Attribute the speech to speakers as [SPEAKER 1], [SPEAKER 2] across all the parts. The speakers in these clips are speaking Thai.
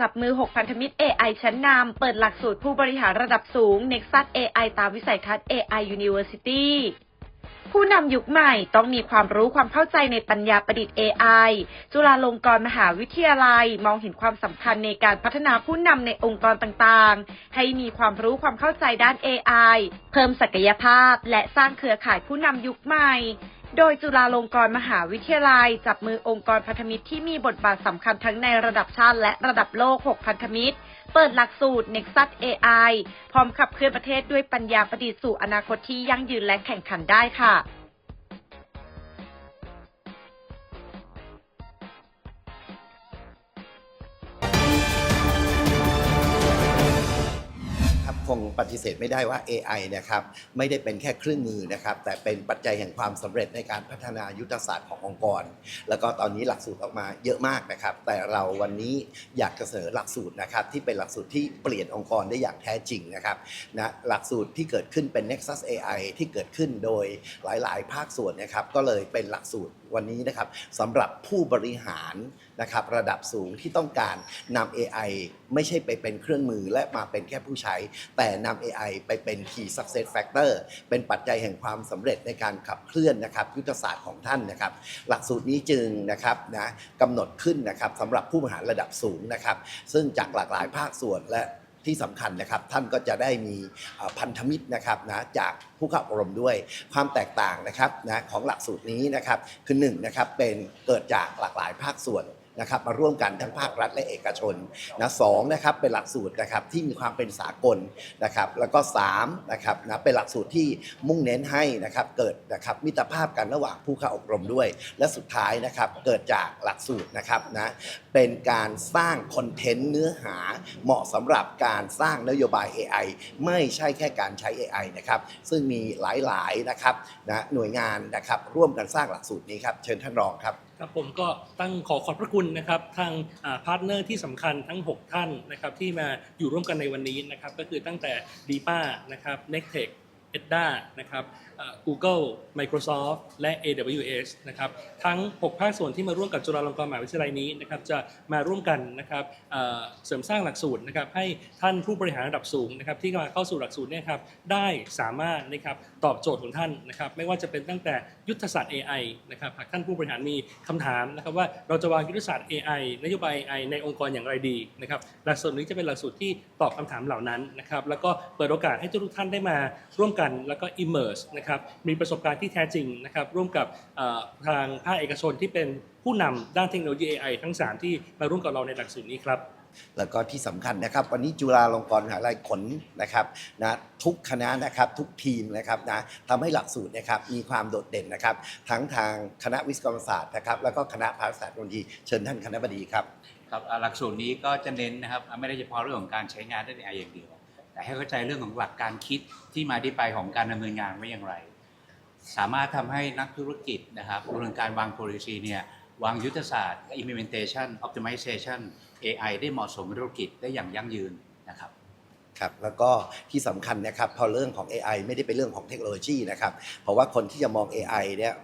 [SPEAKER 1] จับมือ 6 พันธมิตร AI ชั้นนำ เปิดหลักสูตรผู้บริหารระดับสูง Nexus AI ตามวิสัยทัศน์ AI University ผู้นำยุคใหม่ต้องมีความรู้ความเข้าใจในปัญญาประดิษฐ์ AI จุฬาลงกรณ์มหาวิทยาลัย มองเห็นความสำคัญในการพัฒนาผู้นำในองค์กรต่างๆ ให้มีความรู้ความเข้าใจด้าน AI เพิ่มศักยภาพและสร้างเครือข่ายผู้นำยุคใหม่ โดยจุฬาลงกรณ์มหาวิทยาลัย จับมือองค์กรพันธมิตรที่มีบทบาทสำคัญทั้งในระดับชาติและระดับโลก 6 พันธมิตร เปิดหลักสูตร Nexus AI พร้อมขับเคลื่อนประเทศด้วยปัญญาประดิษฐ์สู่อนาคตที่ยั่งยืนและแข่งขันได้ค่ะ
[SPEAKER 2] คงปฏิเสธไม่ได้ว่า AI นะครับไม่ได้เป็นแค่เครื่องมือนะครับแต่เป็นปัจจัยแห่งความสำเร็จในการพัฒนายุทธศาสตร์ขององค์กร แล้วก็ตอนนี้หลักสูตรออกมาเยอะมากนะครับ แต่เราวันนี้อยากจะเสนอหลักสูตรนะครับที่เป็นหลักสูตรที่เปลี่ยนองค์กรได้อย่างแท้จริงนะครับนะหลักสูตรที่เกิดขึ้นเป็น Nexus AI ที่เกิดขึ้นโดยหลาย ๆ ภาคส่วนนะครับก็เลยเป็นหลักสูตรวันนี้นะครับสำหรับผู้บริหารนะครับระดับสูงที่ต้องการนำ AI ไม่ใช่ไปเป็นเครื่องมือและมาเป็นแค่ผู้ใช้ แต่นำ AI ไปเป็น Key Success Factor เป็นปัจจัยแห่งความสำเร็จในการขับเคลื่อนนะครับยุทธศาสตร์ของท่านนะครับ หลักสูตรนี้จึงนะครับนะกำหนดขึ้นนะครับสำหรับผู้บริหารระดับสูงนะครับ ซึ่งจากหลากหลายภาคส่วนและที่สำคัญนะครับ ท่านก็จะได้มีพันธมิตรนะครับนะจาก ผู้เข้าอบรมด้วยความแตกต่างนะครับนะของหลักสูตรนี้นะครับคือหนึ่งนะครับเป็นเกิดจากหลากหลายภาคส่วนนะครับมาร่วมกันทั้งภาครัฐและเอกชนนะสองนะครับเป็นหลักสูตรนะครับที่มีความเป็นสากลนะครับแล้วก็สามนะครับนะเป็นหลักสูตรที่มุ่งเน้นให้นะครับเกิดนะครับมิตรภาพกันระหว่างผู้เข้าอบรมด้วย และสุดท้ายนะครับเกิดจากหลักสูตรนะครับนะเป็นการสร้างคอนเทนต์เนื้อหาเหมาะสำหรับการสร้างนโยบาย AI ไม่ใช่แค่การใช้ AI นะครับซึ่งมีีหลายๆนะครับนะหน่วยงานนะครับร่วมกันสร้างหลักสูตรนี้ครับเชิญท่านรองครับ
[SPEAKER 3] ครับผมก็ตั้งขอขอบพระคุณนะครับทางพาร์ทเนอร์ที่สำคัญทั้ง 6 ท่านนะครับที่มาอยู่ร่วมกันในวันนี้นะครับก็คือตั้งแต่ดีป้านะครับเน็กเทค EDDA นะครับเอ่อ Google Microsoft และ AWS นะครับ ทั้ง 6 ภาคส่วนที่มาร่วมกับจุฬาลงกรณ์มหาวิทยาลัยนี้นะครับ จะมาร่วมกันนะครับเสริมสร้างหลักสูตรนะครับ ให้ท่านผู้บริหารระดับสูงนะครับ ที่มาเข้าสู่หลักสูตรเนี่ยครับ ได้สามารถนะครับตอบโจทย์ของท่านนะครับ ไม่ว่าจะเป็นตั้งแต่ยุทธศาสตร์ AI นะครับ หากท่านผู้บริหารมีคำถามนะครับว่าเราจะวางยุทธศาสตร์ AI นโยบาย AI ในองค์กรอย่างไรดีนะครับ หลักสูตรนี้จะเป็นหลักสูตรที่ตอบคำถามเหล่านั้นนะครับ แล้วก็เปิดโอกาสให้ทุกท่านได้มาร่วมกันแล้วก็ immerse นะครับมีประสบการณ์ที่แท้จริงนะครับร่วมกับเอ่อทางภาคเอกชนที่เป็นผู้นำด้านเทคโนโลยี AI ทั้ง 3 ที่มาร่วมกับเราในหลักสูตรนี้ครับ
[SPEAKER 2] แล้วก็ที่สำคัญนะครับ วันนี้จุฬาลงกรณ์มหาวิทยาลัยขนนะครับนะทุกคณะนะครับทุกทีมนะครับนะทำให้หลักสูตรนะครับมีความโดดเด่นนะครับ ทั้งทางคณะวิศวกรรมศาสตร์นะครับแล้วก็คณะภาษาศาสตร์เทคโนโลยีเชิญท่านคณะบดีครับ
[SPEAKER 4] ครับอ่าหลักสูตรนี้ก็จะเน้นนะครับไม่ได้เฉพาะเรื่องของการใช้งานด้าน AI อย่างเดียว แต่ให้เข้าใจเรื่องของหลักการคิดที่มาที่ไปของการดำเนินงานไว้อย่างไร สามารถทำให้นักธุรกิจนะครับรวมถึงการวาง policy เนี่ยวางยุทธศาสตร์ implementation optimization AI ได้เหมาะสมกับธุรกิจได้อย่างยั่งยืนนะครับ
[SPEAKER 2] ครับแล้วก็ที่สำคัญนะครับพอเรื่องของ AI ไม่ได้เป็นเรื่องของเทคโนโลยีนะครับ เพราะว่าคนที่จะมอง AI เนี่ย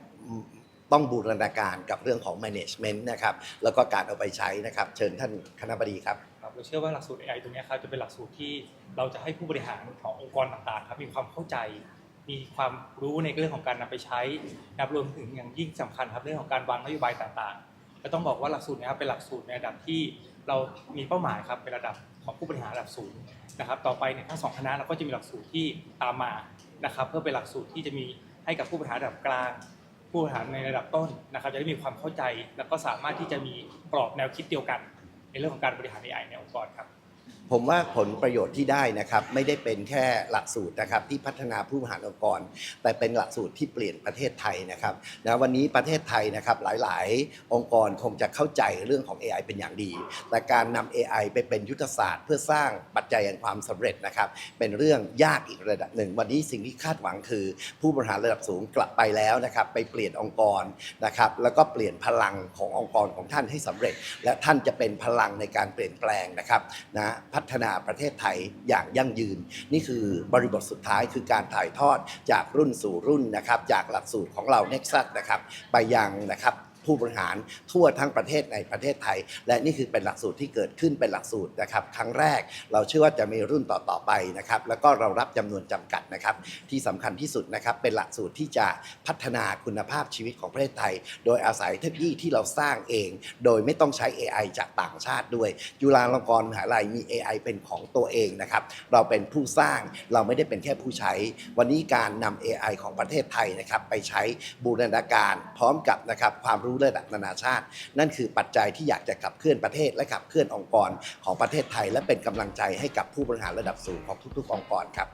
[SPEAKER 2] ต้องบูรณาการกับเรื่องของ management นะครับแล้วก็การเอาไปใช้นะครับ เชิญท่านคณะบดีครับ
[SPEAKER 5] ครับเราเชื่อว่าหลักสูตร AI ตรงนี้ครับจะเป็นหลักสูตรที่เราจะให้ผู้บริหารขององค์กรต่างๆครับมีความเข้าใจ มีความรู้ในเรื่องของการนำไปใช้นับรวมถึงอย่างยิ่งสำคัญครับเรื่องของการวางนโยบายต่างๆก็ต้องบอกว่าหลักสูตรนี้ครับเป็นหลักสูตรในระดับที่เรามีเป้าหมายครับเป็นระดับของผู้บริหารระดับสูงนะครับ ต่อไปเนี่ยทั้งสองคณะเราก็จะมีหลักสูตรที่ตามมานะครับ เพื่อเป็นหลักสูตรที่จะมีให้กับผู้บริหารระดับกลางผู้บริหารในระดับต้นนะครับ จะได้มีความเข้าใจ แล้วก็สามารถที่จะมีกรอบแนวคิดเดียวกัน ในเรื่องของการบริหาร AI ในองค์กรครับ
[SPEAKER 2] ผมว่าผลประโยชน์ที่ได้นะครับ ไม่ได้เป็นแค่หลักสูตรนะครับที่พัฒนาผู้บริหารองค์กร แต่เป็นหลักสูตรที่เปลี่ยนประเทศไทยนะครับนะวันนี้ประเทศไทยนะครับหลาย ๆ องค์กรคงจะเข้าใจเรื่องของ AI เป็นอย่างดี แต่การนำ AI ไปเป็นยุทธศาสตร์ เพื่อสร้างปัจจัยแห่งความสำเร็จนะครับ เป็นเรื่องยากอีกระดับหนึ่ง วันนี้สิ่งที่คาดหวังคือ ผู้บริหารระดับสูงกลับไปแล้วนะครับ ไปเปลี่ยนองค์กรนะครับแล้วก็เปลี่ยนพลังขององค์กรของท่านให้สำเร็จ และท่านจะเป็นพลังในการเปลี่ยนแปลงนะครับนะพัฒนาประเทศไทยอย่างยั่งยืน นี่คือบริบทสุดท้ายคือการถ่ายทอดจากรุ่นสู่รุ่นนะครับ จากหลักสูตรของเราเน็กซัสนะครับ ไปยังนะครับ ผู้บริหารทั่วทั้งประเทศในประเทศไทย และนี่คือเป็นหลักสูตรที่เกิดขึ้นเป็นหลักสูตรนะครับ ครั้งแรกเราเชื่อว่าจะมีรุ่นต่อๆไปนะครับ แล้วก็เรารับจำนวนจำกัดนะครับ ที่สำคัญที่สุดนะครับ เป็นหลักสูตรที่จะพัฒนาคุณภาพชีวิตของประเทศไทย โดยอาศัยเทคโนโลยีที่เราสร้างเอง โดยไม่ต้องใช้ AI จากต่างชาติด้วยจุฬาลงกรณ์มหาลัยมี AI เป็นของตัวเองนะครับ เราเป็นผู้สร้างเราไม่ได้เป็นแค่ผู้ใช้ วันนี้การนำ AI ของประเทศไทยนะครับไปใช้บูรณาการพร้อมกับนะครับความรู้ระดับนานาชาติ นั่นคือปัจจัยที่อยากจะขับเคลื่อนประเทศและขับเคลื่อนองค์กรของประเทศไทย และเป็นกำลังใจให้กับผู้บริหารระดับสูงของทุก ๆ องค์กรครับ